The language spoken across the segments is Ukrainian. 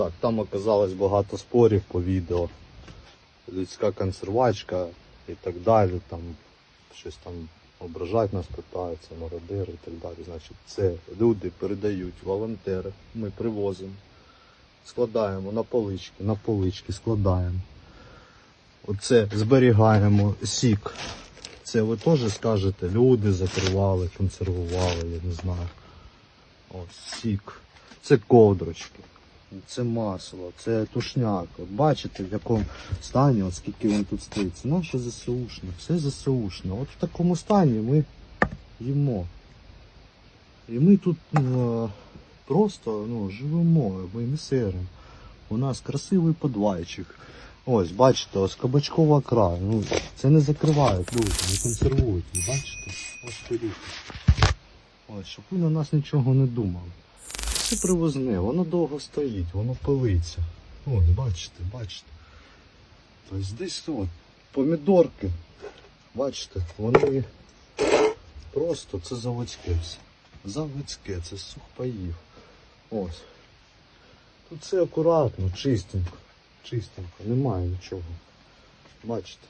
Так, там оказалось багато спорів по відео. Людська консервачка і так далі. Там щось там ображають нас, питаються, мародери і так далі. Значить, це люди передають, волонтери. Ми привозимо, складаємо на полички, на полички складаємо. Оце зберігаємо сік. Це ви теж скажете, люди закривали, консервували, я не знаю. Ось сік. Це ковдрочки, це масло, це тушняк. От бачите, в якому стані, от скільки він тут стоїть. Це наше ЗСУшне, все ЗСУшне. От в такому стані ми їмо. І ми тут ну, е, просто ну, живемо, ми не сиримо. У нас красивий подвайчик. Ось, бачите, ось кабачкова край. Ну, це не закривають люди, не консервують. Бачите? Ось беріть. Ось, щоб ви на нас нічого не думали. Це привозне, воно довго стоїть, воно пилиться. Ось, бачите, бачите. Тобто десь от, помідорки, бачите, вони просто це заводське все. Заводське, це сухпаїв. Ось. Тут все акуратно, чистенько. Чистенько, немає нічого. Бачите.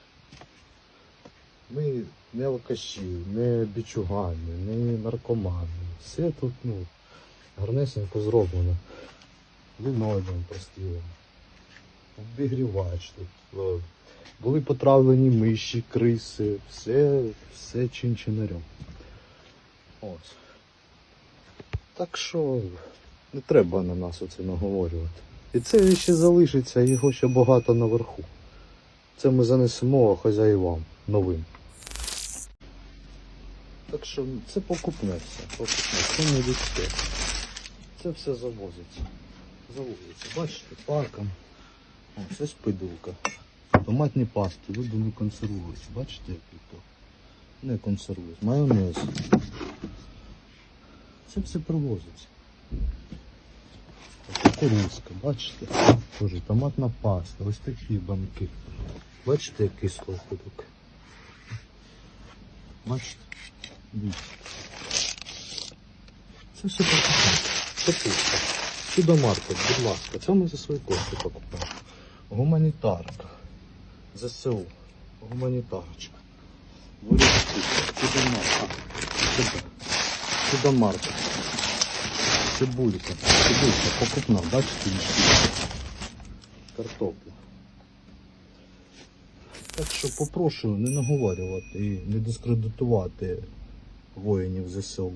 Ми не алкаші, не бічугани, не наркомани. Все тут, ну, гарнесенько зроблено. Лінолеум простілено. Обігрівач тут. е, Були потравлені миші, криси, все, все чин-чинарем. Ось. Так що не треба на нас оце наговорювати. І це ще залишиться, його ще багато наверху. Це ми занесемо хазяївам новим. Так що це покупне все. Покупне. Це не людське. Це все завозиться. Завозиться. Бачите, парком. О, це спидулка. Томатні пасти, люди не консервуються. Бачите, який то? Не консервують. Майонез. Це все привозиться. Кукурузка, бачите? Тоже томатна паста, ось такі банки. Бачите, який стовпик? Бачите? Це все покупаємо. Капуста. Чудо-маркет, будь ласка, це ми за свої кошти покупаємо. Гуманітарка. ЗСУ. Гуманітарочка. Вирізки. Чудо-маркет. Чудо. Чудо-маркет. Цибулька. Цибулька покупна, бачите, мішки. Картопля. Так що попрошу не наговорювати і не дискредитувати воїнів ЗСУ.